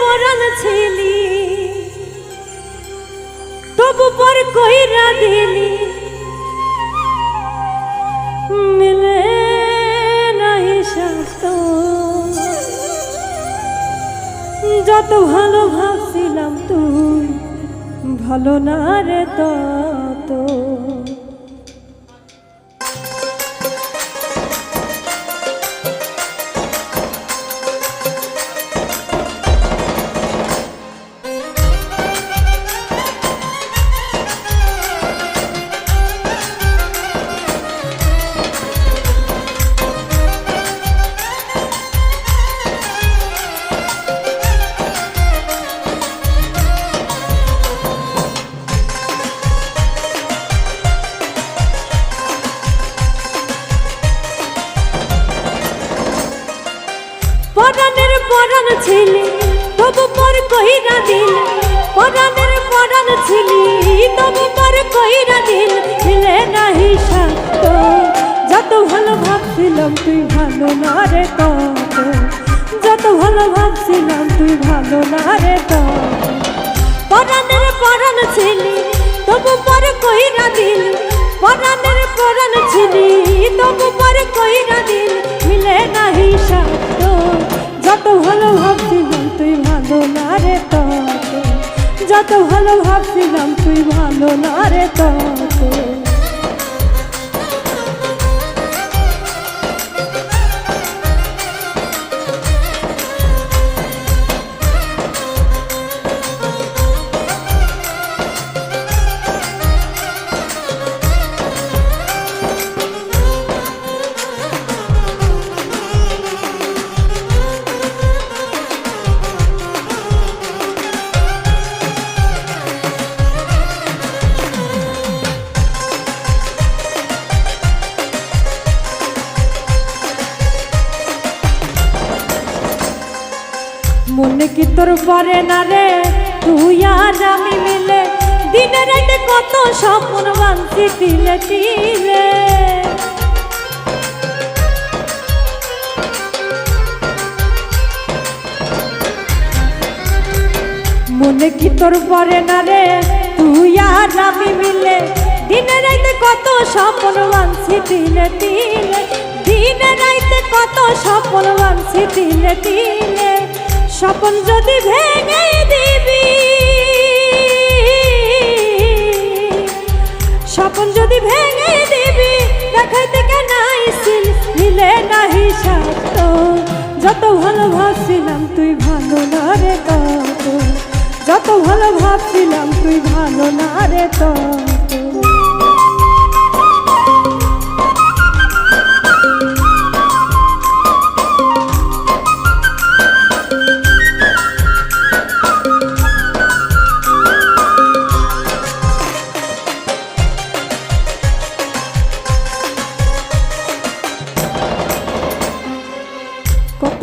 পরাণ ছিলি। তবু পর কইরা দিলি, মিলে নাহি স্বাস্থ্য। যত ভালো ভাবছিলাম তুই, ভালো না রে তত। পরাণ ছিলি, তবু পর কইরা দিল পরাণের পরাণ ছিলি, তবু পর কইরা দিল, মিলে নাহি সাত যত ভালো ভাবছিলাম তুই ভালো না রে তত। যত ভালো ভাবছিলাম তুই ভালো না রে তত। পরাণের পরাণ ছিলি, তবু পর কইরা দিল পরাণের পরাণ ছিলি, তবু পর কইরা দিল। ভালো না রে তত যত ভালো ভাবছিলাম তুই ভালো না রে তত মনে কি তোর পরে না রে? তুই আর আমি মিলে দিনে রাতে কত স্বপ্ন বানছি তিলে তিলে মনে কি তোর পরে না রে? তুই আর আমি মিলে দিনে রাতে কত স্বপ্ন বানছি তিলে তিলে দিনে রাতে কত স্বপ্ন বানছি তিলে তিলে স্বপন যদি ভেঙে দিবি, স্বপন যদি ভেঙে দিবি, দেখাইতে কেন আইসিল? মিলে নাহি সত্য যত ভালো ভাবছিলাম তুই ভালো না রে তত। যত ভালো ভাবছিলাম তুই ভালো না রে তত।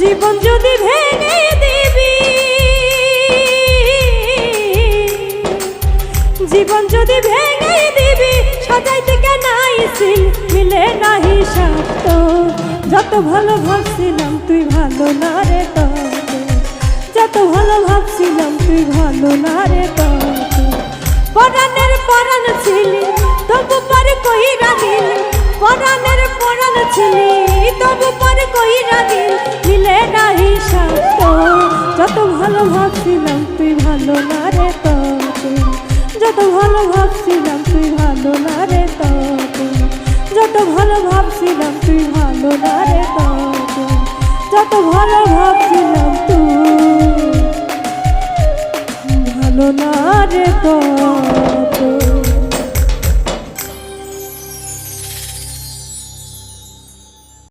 জীবন যদি ভেঙে দিবি, জীবন যদি ভেঙে দিবি সাজাইতে কেন আইসিল মিলে নাহি সত্য যত ভালো ভাবছিলাম তুই ভালো না রে তত যত ভালো ভাবছিলাম তুই ভালো না রে তত পরাণের পরাণ ছিলি, তবু পরে কইরা দিল। পরাণের পরাণ ছিলি, তবু পরে কইরা দিল। যত ভালো ভাবছিলাম তুই ভালো না রে যত ভালো ভাবছিলাম